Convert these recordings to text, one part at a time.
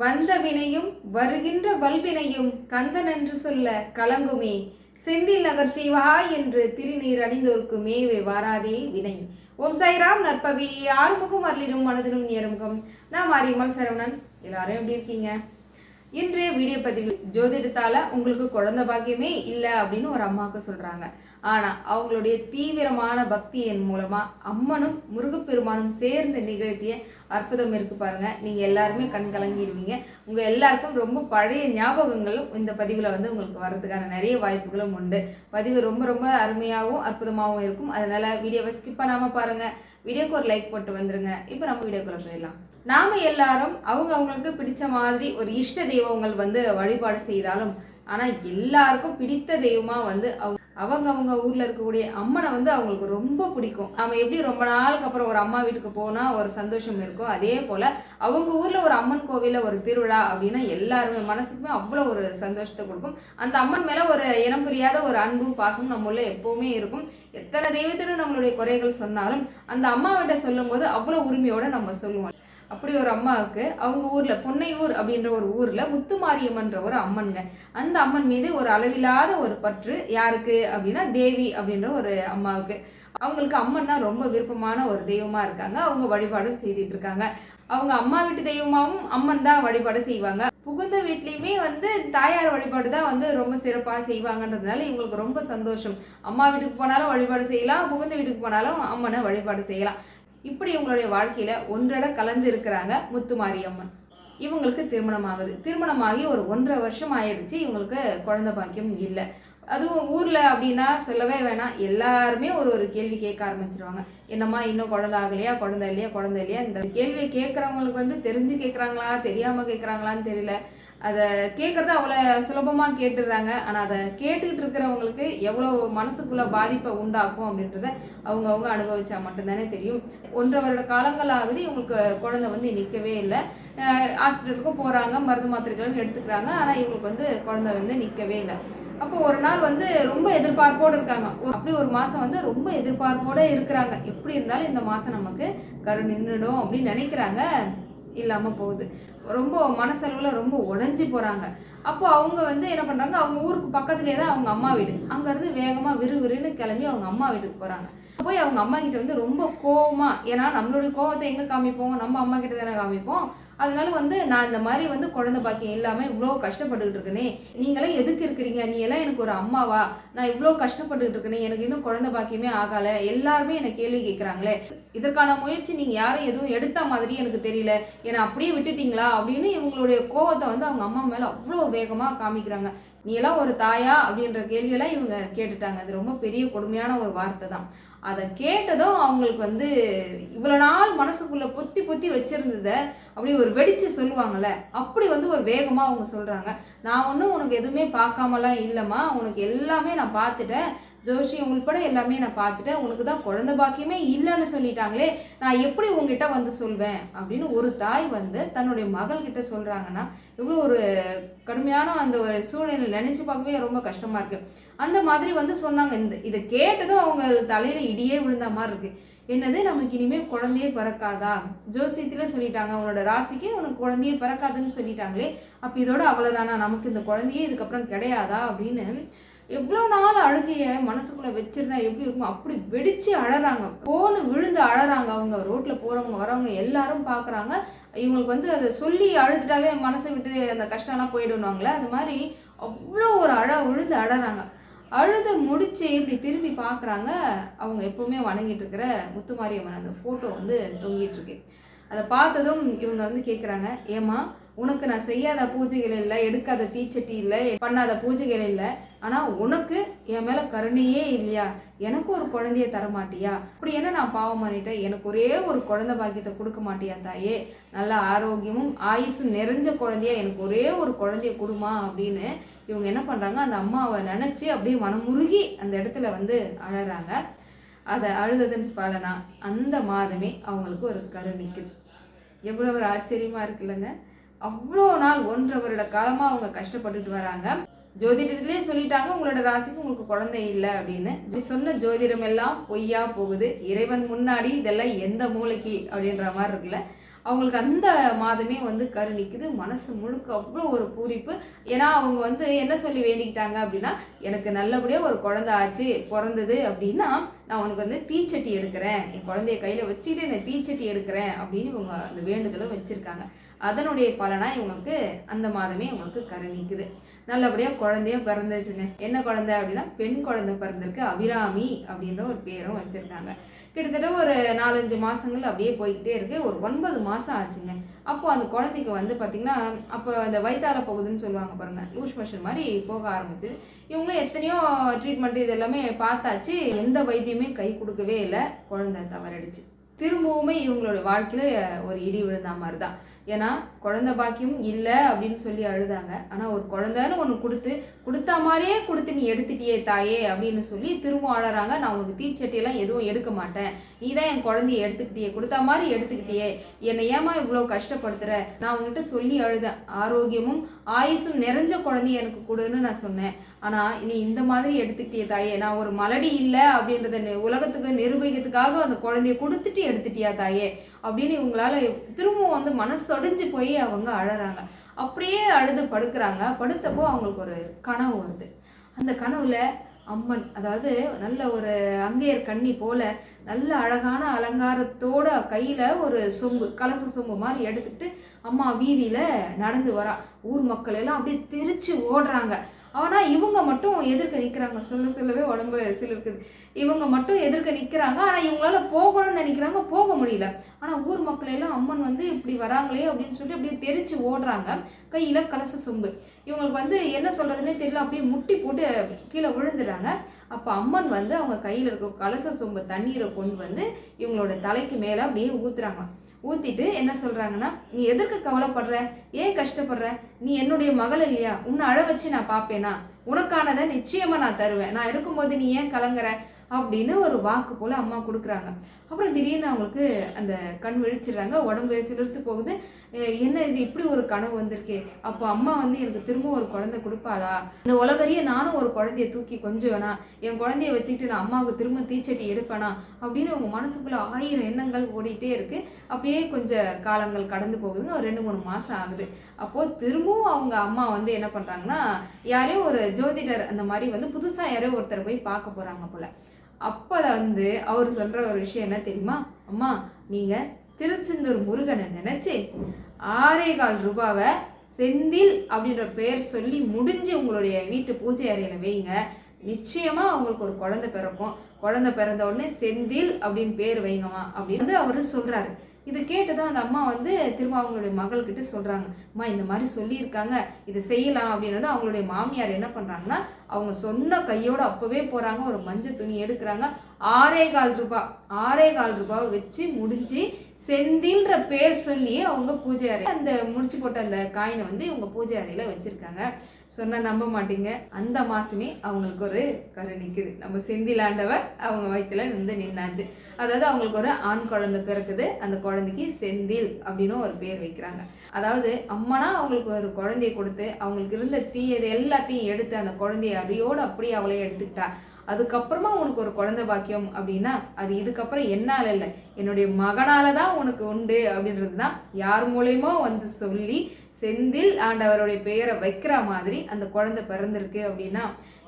வந்த வினையும் வருகின்ற வல்வினையும் கந்தன் என்று சொல்ல கலங்குமே. செந்தில் நகர் செய்வா என்று திருநீர் அணிந்தோர்க்கு மேவே வாராதே வினை. ஓம் சாய்ராம் நற்பவி ஆறுமுகம் அருளினும் மனதிலும் நேரமுகம். நான் மாரியம்மாள் சரவணன் எல்லாரும் எப்படி இருக்கீங்க? இன்றைய வீடியோ பதிவு ஜோதிடத்தால உங்களுக்கு குழந்தை பாக்கியமே இல்லை அப்படின்னு ஒரு அம்மாவுக்கு சொல்றாங்க. ஆனால் அவங்களுடைய தீவிரமான பக்தியின் மூலமாக அம்மனும் முருகப்பெருமானும் சேர்ந்து நிகழ்த்திய அற்புதம் இருக்கு பாருங்க. நீங்கள் எல்லாருமே கண் கலங்கிடுவீங்க உங்கள் எல்லாருக்கும் ரொம்ப பழைய ஞாபகங்களும் இந்த பதிவில் வந்து உங்களுக்கு வர்றதுக்கான நிறைய வாய்ப்புகளும் உண்டு. பதிவு ரொம்ப ரொம்ப அருமையாகவும் அற்புதமாகவும் இருக்கும். அதனால வீடியோவை ஸ்கிப் பண்ணாமல் பாருங்கள் வீடியோக்கு ஒரு லைக் போட்டு வந்துருங்க. இப்போ நம்ம வீடியோக்குள்ள போயிடலாம். நாம எல்லாரும் அவங்க அவங்களுக்கு பிடிச்ச மாதிரி ஒரு இஷ்ட தெய்வங்கள் வந்து வழிபாடு செய்தாலும் ஆனால் எல்லாருக்கும் பிடித்த தெய்வமாக வந்து அவங்க அவங்க அவங்க ஊரில் இருக்கக்கூடிய அம்மனை வந்து அவங்களுக்கு ரொம்ப பிடிக்கும். நம்ம எப்படி ரொம்ப நாளுக்கு அப்புறம் ஒரு அம்மா வீட்டுக்கு போனால் ஒரு சந்தோஷம் இருக்கும் அதே போல் அவங்க ஊரில் ஒரு அம்மன் கோவிலில் ஒரு திருவிழா அப்படின்னா எல்லாருமே மனசுக்குமே அவ்வளோ ஒரு சந்தோஷத்தை கொடுக்கும். அந்த அம்மன் மேலே ஒரு இனம் புரியாத ஒரு அன்பும் பாசமும் நம்மள எப்போவுமே இருக்கும். எத்தனை தெய்வத்திலும் நம்மளுடைய குறைகள் சொன்னாலும் அந்த அம்மாவிட்ட சொல்லும்போது அவ்வளோ உரிமையோடு நம்ம சொல்லுவோம். அப்படி ஒரு அம்மாவுக்கு அவங்க ஊரில் பொன்னையூர் அப்படின்ற ஒரு ஊரில் முத்துமாரியம்மன்ற ஒரு அம்மன்ங்க. அந்த அம்மன் மீது ஒரு அளவில்லாத ஒரு பற்று யாருக்கு அப்படின்னா தேவி அப்படின்ற ஒரு அம்மாவுக்கு. அவங்களுக்கு அம்மன்னா ரொம்ப விருப்பமான ஒரு தெய்வமாக இருக்காங்க. அவங்க வழிபாடும் செய்துட்டு இருக்காங்க. அவங்க அம்மா வீட்டு தெய்வமாகவும் அம்மன் தான் வழிபாடு செய்வாங்க. புகுந்த வீட்லேயுமே வந்து தாயார் வழிபாடு தான் வந்து ரொம்ப சிறப்பாக செய்வாங்கன்றதுனால இவங்களுக்கு ரொம்ப சந்தோஷம். அம்மா வீட்டுக்கு போனாலும் வழிபாடு செய்யலாம் புகுந்த வீட்டுக்கு போனாலும் அம்மனை வழிபாடு செய்யலாம். இப்படி இவங்களுடைய வாழ்க்கையில் ஒன்றட கலந்து இருக்கிறாங்க முத்துமாரி அம்மன் இவங்களுக்கு திருமணம் ஆகுது திருமணமாகி ஒரு ஒன்றரை வருஷம் ஆயிடுச்சு. இவங்களுக்கு குழந்தை பாக்கியம் இல்லை. அதுவும் ஊரில் அப்படின்னா சொல்லவே வேணாம். எல்லாருமே ஒரு ஒரு கேள்வி கேட்க ஆரம்பிச்சிருவாங்க. என்னம்மா இன்னும் குழந்த ஆகலையா? குழந்தை இல்லையா? குழந்தை இல்லையா? இந்த கேள்வியை கேட்குறவங்களுக்கு வந்து தெரிஞ்சு கேட்குறாங்களா? தெரியாமல் கேட்குறாங்களான்னு தெரியல. அதை கேட்குறத அவ்வளோ சுலபமாக கேட்டுடுறாங்க ஆனால் அதை கேட்டுக்கிட்டு இருக்கிறவங்களுக்கு எவ்வளோ மனசுக்குள்ளே பாதிப்பை உண்டாக்கும் அப்படின்றத அவங்கவுங்க அனுபவித்தா அனுபவிச்சா மட்டும்தானே தெரியும். ஒன்றரை வருட காலங்களாகுது இவங்களுக்கு குழந்தை வந்து நிற்கவே இல்லை. ஹாஸ்பிட்டலுக்கும் போகிறாங்க மருந்து மாத்திரைகளும் எடுத்துக்கிறாங்க. ஆனால் இவங்களுக்கு வந்து குழந்தை வந்து நிற்கவே இல்லை. அப்போ ஒரு நாள் வந்து ரொம்ப எதிர்பார்ப்போடு இருக்காங்க. ஒரு- அப்படி ஒரு மாதம் வந்து ரொம்ப எதிர்பார்ப்போடு இருக்கிறாங்க. எப்படி இருந்தாலும் இந்த மாதம் நமக்கு கரு நின்றுடும் அப்படின்னு நினைக்கிறாங்க. இல்லாமல் போகுது. ரொம்ப மனசளவில் ரொம்ப உடஞ்சி போகிறாங்க அப்போ அவங்க வந்து என்ன பண்ணுறாங்க அவங்க ஊருக்கு பக்கத்துலேயே தான் அவங்க அம்மா வீடு. அங்கேருந்து வேகமாக விறுவிறுன்னு கிளம்பி அவங்க அம்மா வீட்டுக்கு போகிறாங்க போய் அவங்க அம்மா கிட்ட வந்து ரொம்ப கோவமாக ஏன்னா நம்மளுடைய கோவத்தை எங்கே காமிப்போம்? நம்ம அம்மா கிட்ட தானே காமிப்போம்? அதனால வந்து நான் இந்த மாதிரி வந்து குழந்தை பாக்கியம் இல்லாமல் இவ்வளோ கஷ்டப்பட்டுக்கிட்டு இருக்கனே. நீங்களாம் எதுக்கு இருக்கிறீங்க? நீ எல்லாம் எனக்கு ஒரு அம்மாவா? நான் இவ்வளோ கஷ்டப்பட்டுக்கிட்டு இருக்கனே. எனக்கு இன்னும் குழந்தை பாக்கியமே ஆகலை. எல்லாருமே என்னை கேள்வி கேட்குறாங்களே இதற்கான முயற்சி நீங்கள் யாரும் எதுவும் எடுத்த மாதிரி எனக்கு தெரியல. என்னை அப்படியே விட்டுட்டீங்களா? அப்படின்னு இவங்களுடைய கோவத்தை வந்து அவங்க அம்மா மேலே அவ்வளோ வேகமாக காமிக்கிறாங்க. நீ எல்லாம் ஒரு தாயா? அப்படின்ற கேள்வியெல்லாம் இவங்க கேட்டுட்டாங்க. அது ரொம்ப பெரிய கொடுமையான ஒரு வார்த்தை தான். அதை கேட்டதும் அவங்களுக்கு வந்து இவ்வளோ நாள் மனசுக்குள்ளே பொத்தி பொத்தி வச்சுருந்ததை அப்படி ஒரு வெடிச்சு சொல்லுவாங்கள்ல அப்படி வந்து ஒரு வேகமாக அவங்க சொல்கிறாங்க நான் ஒன்றும் உனக்கு எதுவுமே பார்க்காமலாம் இல்லைம்மா உனக்கு எல்லாமே நான் பார்த்துட்டேன். ஜோஷியம் உள்பட எல்லாமே நான் பார்த்துட்டேன். உனக்கு தான் குழந்தை பாக்கியமே இல்லைன்னு சொல்லிட்டாங்களே நான் எப்படி உங்ககிட்ட வந்து சொல்வேன்? அப்படின்னு ஒரு தாய் வந்து தன்னுடைய மகள்கிட்ட சொல்கிறாங்கன்னா இவ்வளோ ஒரு கடுமையான அந்த ஒரு சூழ்நிலை நினைச்சு பார்க்கவே ரொம்ப கஷ்டமாக இருக்குது அந்த மாதிரி வந்து சொன்னாங்க. இந்த இதை கேட்டதும் அவங்க தலையில் இடியே விழுந்த மாதிரி இருக்குது என்னது நமக்கு இனிமேல் குழந்தையே பிறக்காதா? ஜோசியத்தில் சொல்லிட்டாங்க. உன்னோட ராசிக்கு உனக்கு குழந்தையே பிறக்காதுன்னு சொல்லிட்டாங்களே அப்போ இதோட அவ்வளோதானா நமக்கு இந்த குழந்தையே இதுக்கப்புறம் கிடையாதா? அப்படின்னு எவ்வளோ நாள் அழுகைய மனசுக்குள்ள வச்சிருந்தா எப்படி இருக்கும் அப்படி வெடிச்சு அழறாங்க. போன்னு விழுந்து அழறாங்க அவங்க. ரோட்ல போறவங்க வரவங்க எல்லாரும் பாக்குறாங்க. இவங்களுக்கு வந்து அதை சொல்லி அழுதுட்டாவே மனசை விட்டு அந்த கஷ்டம்லாம் போயிடுவாங்களே அது மாதிரி அவ்வளோ ஒரு அழ விழுந்து அழறாங்க. அழுது முடிச்சு இப்படி திரும்பி பார்க்குறாங்க அவங்க எப்பவுமே வணங்கிட்டு இருக்கிற முத்துமாரியம்மன் அந்த ஃபோட்டோ வந்து தொங்கிட்டு இருக்கு. அதை பார்த்ததும் இவங்க வந்து கேட்குறாங்க ஏமா உனக்கு நான் செய்யாத பூஜைகள் இல்லை எடுக்காத தீச்சட்டி இல்லை பண்ணாத பூஜைகள் இல்லை ஆனால் உனக்கு என் மேலே கருணையே இல்லையா? எனக்கு ஒரு குழந்தைய தர மாட்டியா அப்படி என்ன நான் பாவம் பண்ணிட்டேன் எனக்கு ஒரே ஒரு குழந்தை பாக்கியத்தை கொடுக்க மாட்டியா தாயே? நல்ல ஆரோக்கியமும் ஆயுசும் நிறைஞ்ச குழந்தைய எனக்கு ஒரே ஒரு குழந்தைய கொடுமா அப்படின்னு இவங்க என்ன பண்ணுறாங்க அந்த அம்மாவை நினச்சி அப்படியே மனமுருகி அந்த இடத்துல வந்து அழகிறாங்க அதை அழுததன் பலனா? அந்த மாதமே அவங்களுக்கு ஒரு கருணிக்குது எவ்வளோ ஒரு ஆச்சரியமாக இருக்குல்லங்க. அவ்வளோ நாள் ஒன்றரை வருட காலமாக அவங்க கஷ்டப்பட்டுட்டு வராங்க. ஜோதிடத்திலே சொல்லிட்டாங்க உங்களோட ராசிக்கு உங்களுக்கு குழந்தை இல்லை அப்படின்னு. இப்படி சொன்ன ஜோதிடம் எல்லாம் பொய்யா போகுது. இறைவன் முன்னாடி இதெல்லாம் எந்த மூளைக்கு அப்படின்ற மாதிரி இருக்குல்ல. அவங்களுக்கு அந்த மாதமே வந்து கரு நிற்குது மனசு முழுக்க அவ்வளோ ஒரு பூரிப்பு. ஏன்னா அவங்க வந்து என்ன சொல்லி வேண்டிக்கிட்டாங்க அப்படின்னா எனக்கு நல்லபடியாக ஒரு குழந்தை ஆச்சு பிறந்தது அப்படின்னா நான் உனக்கு வந்து தீச்சட்டி எடுக்கிறேன். என் குழந்தைய கையில் வச்சுக்கிட்டு நான் தீச்சட்டி எடுக்கிறேன் அப்படின்னு இவங்க அந்த வேண்டுதலும் வச்சுருக்காங்க. அதனுடைய பலனாக இவங்களுக்கு அந்த மாதமே இவங்களுக்கு கரு நிற்குது நல்லபடியாக குழந்தையும் பிறந்துச்சுங்க. என்ன குழந்தை அப்படின்னா பெண் குழந்தை பிறந்திருக்கு. அபிராமி அப்படின்ற ஒரு பேரும் வச்சுருக்காங்க. கிட்டத்தட்ட ஒரு நாலஞ்சு மாதங்கள் அப்படியே போய்கிட்டே இருக்கு. ஒரு ஒன்பது மாதம் ஆச்சுங்க. அப்போ அந்த குழந்தைக்கு வந்து பார்த்திங்கன்னா அப்போ அந்த வயித்தால போகுதுன்னு சொல்லுவாங்க பாருங்க. லூஸ் மோஷன் மாதிரி போக ஆரம்பிச்சு. இவங்களும் எத்தனையோ ட்ரீட்மெண்ட் இது எல்லாமே பார்த்தாச்சு. எந்த வைத்தியமே கை கொடுக்கவே இல்லை. குழந்தை தவறடிச்சு. திரும்பவுமே இவங்களோட வாழ்க்கையில் ஒரு இடி விழுந்த மாதிரி தான் ஏன்னா குழந்தை பாக்கியம் இல்லை அப்படின்னு சொல்லி அழுதாங்க. ஆனால் ஒரு குழந்தைன்னு ஒன்று கொடுத்து கொடுத்தா மாதிரியே கொடுத்து நீ எடுத்துட்டியே தாயே அப்படின்னு சொல்லி திரும்ப அழறாங்க. நான் உனக்கு தீச்சட்டியெல்லாம் எதுவும் எடுக்க மாட்டேன். நீ தான் என் குழந்தைய எடுத்துக்கிட்டியே. கொடுத்தா மாதிரி எடுத்துக்கிட்டியே. என்னை ஏமா இவ்வளோ கஷ்டப்படுத்துகிற நான் உங்ககிட்ட சொல்லி அழுதேன். ஆரோக்கியமும் ஆயுசும் நிறைஞ்ச குழந்தைய எனக்கு கொடுன்னு நான் சொன்னேன். ஆனால் நீ இந்த மாதிரி எடுத்துக்கிட்டியே தாயே. நான் ஒரு மலடி இல்லை அப்படின்றத உலகத்துக்கு நிரூபிக்கிறதுக்காக அந்த குழந்தைய கொடுத்துட்டு எடுத்துட்டியா தாயே? அப்படின்னு இவங்களால திரும்பவும் வந்து மனசொடைஞ்சு போய் அவங்க அழறாங்க. அப்படியே அழுது படுக்கிறாங்க. படுத்தப்போ அவங்களுக்கு ஒரு கனவு வருது. அந்த கனவுல அம்மன் அதாவது நல்ல ஒரு அங்கையர் கண்ணி போல நல்ல அழகான அலங்காரத்தோட கையில ஒரு சொம்பு கலச சொம்பு மாதிரி எடுத்துட்டு அம்மா வீதியில நடந்து வரா. ஊர் மக்கள் எல்லாம் அப்படியே தெரிச்சு ஓடுறாங்க. ஆனால் இவங்க மட்டும் எதிர்க்க நிற்கிறாங்க சொல்ல சொல்லவே உடம்பு சிலிருக்குது. இவங்க மட்டும் எதிர்க்க நிற்கிறாங்க ஆனால் இவங்களால போகணும்னு நினைக்கிறாங்க. போக முடியல. ஆனால் ஊர் மக்கள் எல்லாம் அம்மன் வந்து இப்படி வராங்களே அப்படின்னு சொல்லி அப்படியே தெரிச்சு ஓடுறாங்க. கையில் கலச சொம்பு. இவங்களுக்கு வந்து என்ன சொல்கிறதுனே தெரியல. அப்படியே முட்டி போட்டு கீழே விழுந்துடுறாங்க. அப்போ அம்மன் வந்து அவங்க கையில் இருக்க கலச சொம்பு தண்ணீரை கொண்டு வந்து இவங்களோட தலைக்கு மேலே அப்படியே ஊற்றுறாங்க ஊத்திட்டு என்ன சொல்றாங்கன்னா நீ எதற்கு கவலைப்படுற? ஏன் கஷ்டப்படுற? நீ என்னுடைய மகள் இல்லையா? உன்னை அழ வச்சு நான் பார்ப்பேனா? உனக்கானதை நிச்சயமா நான் தருவேன். நான் இருக்கும்போது நீ ஏன் கலங்குற? அப்படின்னு ஒரு வாக்கு போல அம்மா கொடுக்குறாங்க. அப்புறம் திடீர்னு அவங்களுக்கு அந்த கண் விழிச்சிடுறாங்க உடம்பு சிலிர்த்து போகுது. என்ன இது இப்படி ஒரு கனவு வந்திருக்கே. அப்போ அம்மா வந்து எனக்கு திரும்ப ஒரு குழந்தை கொடுப்பாளா? இந்த உலகறிய நானும் ஒரு குழந்தைய தூக்கி கொஞ்சுவேனா? என் குழந்தைய வச்சுக்கிட்டு நான் அம்மாவுக்கு திரும்ப தீச்சட்டி எடுப்பேனா? அப்படின்னு அவங்க மனசுக்குள்ள ஆயிரம் எண்ணங்கள் ஓடிட்டே இருக்கு. அப்படியே கொஞ்சம் காலங்கள் கடந்து போகுதுங்க. ஒரு ரெண்டு மூணு மாசம் ஆகுது. அப்போ திரும்பவும் அவங்க அம்மா வந்து என்ன பண்றாங்கன்னா யாரையோ ஒரு ஜோதிடர் அந்த மாதிரி வந்து புதுசா யாரோ ஒருத்தர் போய் பார்க்க போறாங்க போல. அப்போ வந்து அவர் சொல்கிற ஒரு விஷயம் என்ன தெரியுமா? அம்மா நீங்கள் திருச்செந்தூர் முருகனை நினச்சி ஆறே கால் ரூபாவை செந்தில் அப்படின்ற பெயர் சொல்லி முடிஞ்சு உங்களுடைய வீட்டு பூஜை அறையில் வைங்க. நிச்சயமாக அவங்களுக்கு ஒரு குழந்தை பிறக்கும். குழந்தை பிறந்த உடனே செந்தில் அப்படின்னு பேர் வைங்கம்மா அப்படின்னு வந்து சொல்கிறாரு இது கேட்டதும் அந்த அம்மா வந்து திரும்ப அவங்களுடைய மகள்கிட்ட சொல்றாங்க. அம்மா இந்த மாதிரி சொல்லியிருக்காங்க. இது செய்யலாம். அப்படின்னது அவங்களுடைய மாமியார் என்ன பண்றாங்கன்னா அவங்க சொன்ன கையோட அப்பவே போறாங்க. ஒரு மஞ்சள் துணி எடுக்கிறாங்க. ஆறே கால் ரூபாய் ஆறே கால் ரூபாய் வச்சு முடிஞ்சு செந்தில்ன்ற பேர் சொல்லி அவங்க பூஜை அறை அந்த முடிச்சு போட்ட அந்த காயினை வந்து இவங்க பூஜை அறையில வச்சிருக்காங்க. சொன்னால் நம்ப மாட்டீங்க. அந்த மாதமே அவங்களுக்கு ஒரு கருணிக்குது நம்ம செந்திலாண்டவர் அவங்க வயிற்றுல நின்று நின்னாச்சு. அதாவது அவங்களுக்கு ஒரு ஆண் குழந்தை பிறக்குது. அந்த குழந்தைக்கு செந்தில் அப்படின்னு ஒரு பேர் வைக்கிறாங்க. அதாவது அம்மனா அவங்களுக்கு ஒரு குழந்தைய கொடுத்து அவங்களுக்கு இருந்த தீயது எல்லாத்தையும் எடுத்து அந்த குழந்தைய அடியோடு அப்படியே அவளே எடுத்துக்கிட்டா. அதுக்கப்புறமா உனக்கு ஒரு குழந்தை பாக்கியம் அப்படின்னா அது இதுக்கப்புறம் என்னால் இல்லை. என்னுடைய மகனால தான் உனக்கு உண்டு அப்படின்றது தான் யார் மூலயமோ வந்து சொல்லி செந்தில் ஆண்டவருடைய பெயரை வைக்கிற மாதிரி அந்த குழந்தை பிறந்திருக்கு அப்படின்னா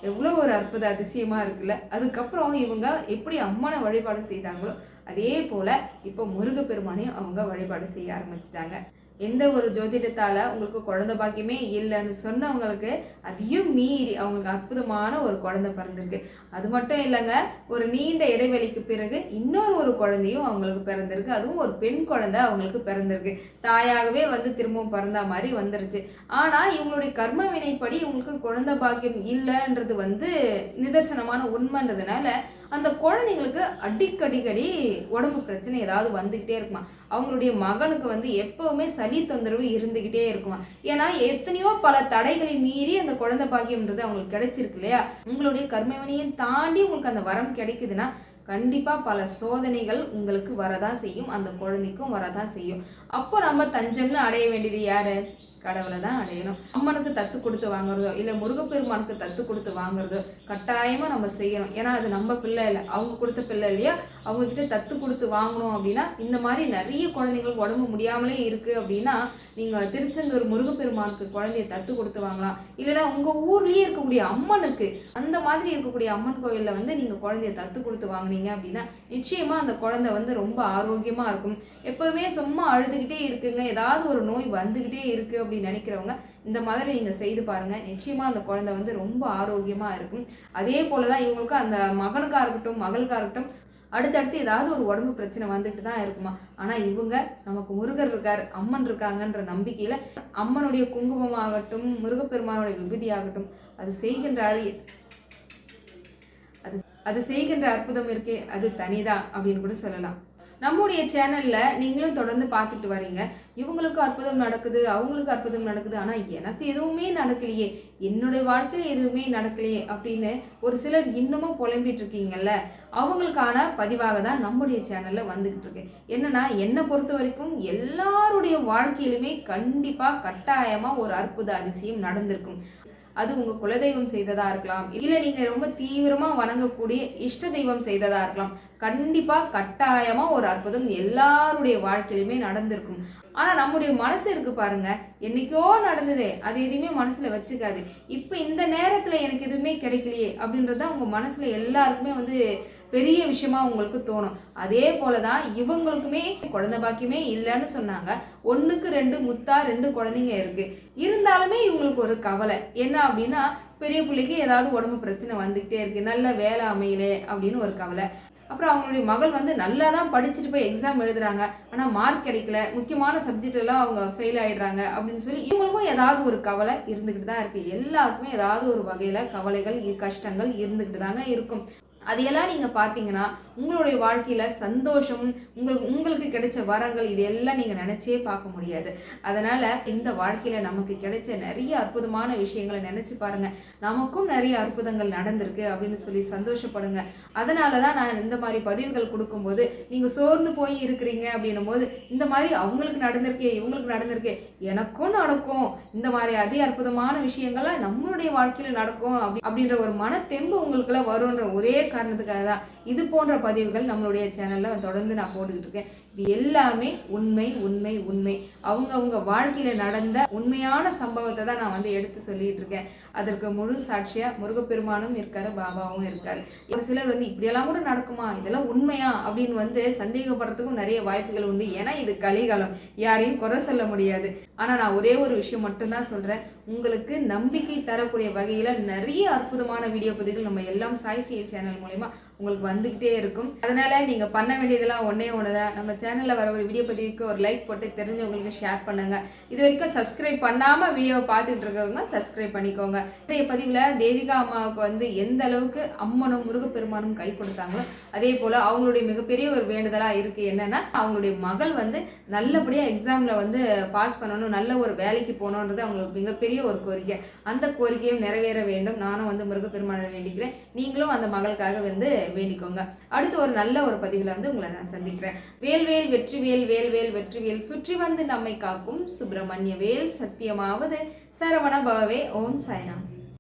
எவ்வளோ ஒரு அற்புத அதிசயமாக இருக்குல்ல. அதுக்கப்புறம் இவங்க எப்படி அம்மனை வழிபாடு செய்தாங்களோ அதே போல் இப்போ முருகப்பெருமானையும் அவங்க வழிபாடு செய்ய ஆரம்பிச்சிட்டாங்க. எந்த ஒரு ஜோதிடத்தால் உங்களுக்கு குழந்தை பாக்கியமே இல்லைன்னு சொன்னவங்களுக்கு அதையும் மீறி அவங்களுக்கு அற்புதமான ஒரு குழந்தை பிறந்திருக்கு. அது மட்டும் இல்லைங்க ஒரு நீண்ட இடைவெளிக்கு பிறகு இன்னொரு ஒரு குழந்தையும் அவங்களுக்கு பிறந்திருக்கு. அதுவும் ஒரு பெண் குழந்தை அவங்களுக்கு பிறந்திருக்கு. தாயாகவே வந்து திரும்பவும் பிறந்தா மாதிரி வந்துருச்சு. ஆனால் இவங்களுடைய கர்ம வினைப்படி இவங்களுக்கு குழந்தை பாக்கியம் இல்லைன்றது வந்து நிதர்சனமான உண்மைன்றதுனால அந்த குழந்தைங்களுக்கு அடிக்கடிக்கடி உடம்பு பிரச்சனை ஏதாவது வந்துக்கிட்டே இருக்குமா? அவங்களுடைய மகனுக்கு வந்து எப்போவுமே சளி தொந்தரவு இருந்துக்கிட்டே இருக்குமா? ஏன்னா எத்தனையோ பல தடைகளை மீறி அந்த குழந்தை பாக்கியம்ன்றது அவங்களுக்கு கிடைச்சிருக்கு இல்லையா? உங்களுடைய கர்மவினையும் தாண்டி உங்களுக்கு அந்த வரம் கிடைக்குதுன்னா கண்டிப்பாக பல சோதனைகள் உங்களுக்கு வரதான் செய்யும். அந்த குழந்தைக்கும் வரதான் செய்யும். அப்போ நம்ம தஞ்சம்னு அடைய வேண்டியது யாரு? கடவுளை தான் அடையணும். அம்மனுக்கு தத்து கொடுத்து வாங்குறதோ இல்லை முருகப்பெருமானுக்கு தத்து கொடுத்து வாங்குறதோ கட்டாயமாக நம்ம செய்யணும். ஏன்னா அது நம்ம பிள்ளை இல்லை. அவங்க கொடுத்த பிள்ளை இல்லையா? அவங்கக்கிட்ட தத்து கொடுத்து வாங்கணும் அப்படின்னா இந்த மாதிரி நிறைய குழந்தைங்களுக்கு உடம்பு முடியாமலே இருக்குது அப்படின்னா நீங்கள் திருச்செந்தூர் முருகப்பெருமானுக்கு குழந்தைய தத்து கொடுத்து வாங்கலாம். இல்லைன்னா உங்கள் ஊர்லேயே இருக்கக்கூடிய அம்மனுக்கு அந்த மாதிரி இருக்கக்கூடிய அம்மன் கோவிலில் வந்து நீங்கள் குழந்தைய தத்து கொடுத்து வாங்குனீங்க அப்படின்னா நிச்சயமாக அந்த குழந்தை வந்து ரொம்ப ஆரோக்கியமாக இருக்கும். எப்போவுமே சும்மா அழுதுகிட்டே இருக்குங்க. ஏதாவது ஒரு நோய் வந்துக்கிட்டே இருக்குது அப்படின்னு நினைக்கிறவங்க இந்த மாதிரி நீங்கள் செய்து பாருங்கள் நிச்சயமாக அந்த குழந்தை வந்து ரொம்ப ஆரோக்கியமாக இருக்கும். அதே போல தான் இவங்களுக்கு அந்த மகனுக்காக இருக்கட்டும் மகளுக்காக இருக்கட்டும் அடுத்தடுத்து ஏதாவது ஒரு உடம்பு பிரச்சனை வந்துட்டு தான் இருக்குமா? ஆனால் இவங்க நமக்கு முருகர் இருக்கார் அம்மன் இருக்காங்கன்ற நம்பிக்கையில் அம்மனுடைய குங்குமமாகட்டும் முருகப்பெருமானுடைய விபூதி ஆகட்டும் அது செய்கின்றாரு. அது அது செய்கின்ற அற்புதம் இருக்கே அது தனிதான் அப்படின்னு கூட சொல்லலாம். நம்முடைய சேனலில் நீங்களும் தொடர்ந்து பார்த்துட்டு வரீங்க. இவங்களுக்கு அற்புதம் நடக்குது அவங்களுக்கு அற்புதம் நடக்குது. ஆனால் எனக்கு எதுவுமே நடக்கலையே. என்னுடைய வாழ்க்கையில் எதுவுமே நடக்கலையே அப்படின்னு ஒரு சிலர் இன்னமும் புலம்பிட்டு இருக்கீங்கல்ல. அவங்களுக்கான பதிவாக தான் நம்முடைய சேனலில் வந்துக்கிட்டு இருக்கு. என்னன்னா என்னை பொறுத்த வரைக்கும் எல்லாருடைய வாழ்க்கையிலுமே கண்டிப்பாக கட்டாயமாக ஒரு அற்புத அதிசயம் நடந்திருக்கும். அது உங்கள் குலதெய்வம் செய்ததாக இருக்கலாம். இல்லை நீங்கள் ரொம்ப தீவிரமாக வணங்கக்கூடிய இஷ்ட தெய்வம் செய்ததாக இருக்கலாம். கண்டிப்பாக கட்டாயமாக ஒரு அற்புதம் எல்லாருடைய வாழ்க்கையிலுமே நடந்திருக்கும். ஆனால் நம்முடைய மனசு இருக்கு பாருங்க. என்னைக்கோ நடந்ததே. அது எதுவுமே மனசில் வச்சுக்காது. இப்போ இந்த நேரத்தில் எனக்கு எதுவுமே கிடைக்கலையே அப்படின்றது தான் உங்கள் மனசில் எல்லாருக்குமே வந்து பெரிய விஷயமா உங்களுக்கு தோணும். அதே போல தான் இவங்களுக்குமே குழந்தை பாக்கியமே இல்லைன்னு சொன்னாங்க. ஒன்றுக்கு ரெண்டு முத்தா ரெண்டு குழந்தைங்க இருக்கு. இருந்தாலுமே இவங்களுக்கு ஒரு கவலை. என்ன அப்படின்னா பெரிய பிள்ளைக்கு ஏதாவது உடம்பு பிரச்சனை வந்துகிட்டே இருக்கு. நல்ல வேலை அமையலே அப்படின்னு ஒரு கவலை. அப்புறம் அவங்களுடைய மகள் வந்து நல்லா தான் படிச்சுட்டு போய் எக்ஸாம் எழுதுறாங்க. ஆனால் மார்க் கிடைக்கல. முக்கியமான சப்ஜெக்ட் எல்லாம் அவங்க ஃபெயில் ஆயிடுறாங்க அப்படின்னு சொல்லி இவங்களுக்கும் ஏதாவது ஒரு கவலை இருந்துக்கிட்டு தான் இருக்கு. எல்லாருக்குமே ஏதாவது ஒரு வகையில் கவலைகள் கஷ்டங்கள் இருந்துக்கிட்டு தாங்க இருக்கும். அதையெல்லாம் நீங்கள் பார்த்தீங்கன்னா உங்களுடைய வாழ்க்கையில் சந்தோஷம் உங்களுக்கு உங்களுக்கு கிடைச்ச வரங்கள் இதையெல்லாம் நீங்கள் நினச்சே பார்க்க முடியாது. அதனால் இந்த வாழ்க்கையில் நமக்கு கிடைச்ச நிறைய அற்புதமான விஷயங்களை நினச்சி பாருங்கள் நமக்கும் நிறைய அற்புதங்கள் நடந்திருக்கு அப்படின்னு சொல்லி சந்தோஷப்படுங்க. அதனால தான் நான் இந்த மாதிரி பதிவுகள் கொடுக்கும்போது நீங்கள் சோர்ந்து போய் இருக்கிறீங்க அப்படின்னும் போது இந்த மாதிரி அவங்களுக்கு நடந்திருக்கே இவங்களுக்கு நடந்திருக்கே எனக்கும் நடக்கும். இந்த மாதிரி அதி அற்புதமான விஷயங்கள்லாம் நம்மளுடைய வாழ்க்கையில் நடக்கும் அப்படின்ற ஒரு மனத்தெம்பு உங்களுக்குள்ள வரும்ன்ற ஒரே காரணத்துக்காக தான். இது போன்ற பதிவுகள் நம்மளுடைய சேனலில் தொடர்ந்து நான் போட்டுக்கிட்டு இருக்கேன். இது எல்லாமே உண்மை உண்மை உண்மை. அவங்கவுங்க வாழ்க்கையில் நடந்த உண்மையான சம்பவத்தை தான் நான் வந்து எடுத்து சொல்லிட்டு இருக்கேன். அதற்கு முழு சாட்சியாக முருகப்பெருமானும் இருக்காரு பாபாவும் இருக்காரு. ஒரு சிலர் வந்து இப்படியெல்லாம் கூட நடக்குமா? இதெல்லாம் உண்மையா? அப்படின்னு வந்து சந்தேகப்படுறதுக்கும் நிறைய வாய்ப்புகள் உண்டு. ஏன்னா இது கலிகாலம். யாரையும் குறை சொல்ல முடியாது. ஆனால் நான் ஒரே ஒரு விஷயம் மட்டும்தான் சொல்கிறேன் உங்களுக்கு நம்பிக்கை தரக்கூடிய வகையில் நிறைய அற்புதமான வீடியோ பதிவுகள் நம்ம எல்லாம் சாய் சேனல் மூலயமா உங்களுக்கு வந்துக்கிட்டே இருக்கும். அதனால் நீங்கள் பண்ண வேண்டியதெல்லாம் ஒன்றே ஒன்று தான் நம்ம சேனலில் வர ஒரு வீடியோ பதிவுக்கு ஒரு லைக் போட்டு தெரிஞ்சவங்களுக்கு ஷேர் பண்ணுங்கள் இது வரைக்கும் சப்ஸ்கிரைப் பண்ணாமல் வீடியோவை பார்த்துட்டு இருக்கவங்க சப்ஸ்கிரைப் பண்ணிக்கோங்க. இன்றைய பதிவில் தேவிகா அம்மாவுக்கு வந்து எந்த அளவுக்கு அம்மனும் முருகப்பெருமானும் கை கொடுத்தாங்களோ அதே போல் அவங்களுடைய மிகப்பெரிய ஒரு வேண்டுதலாக இருக்குது என்னென்னா அவங்களுடைய மகள் வந்து நல்லபடியாக எக்ஸாமில் வந்து பாஸ் பண்ணணும் நல்ல ஒரு வேலைக்கு போகணுன்றது அவங்களுக்கு மிகப்பெரிய ஒரு கோரிக்கை. அந்த கோரிக்கையும் நிறைவேற வேண்டும். நானும் வந்து முருகப்பெருமானை வேண்டிக்கிறேன். நீங்களும் அந்த மகளுக்காக வந்து வேண்டிக்கோங்க. அடுத்து ஒரு நல்ல ஒரு பதிவில் வந்து உங்களை நான் சந்திக்கிறேன். வேல்வேல் வெற்றிவேல் வேல்வேல் வெற்றிவேல் சுற்றி வந்து நம்மை காக்கும் சுப்பிரமணிய வேல். சத்தியமாவது சரவண பவவே ஓம் சாய்ராம்.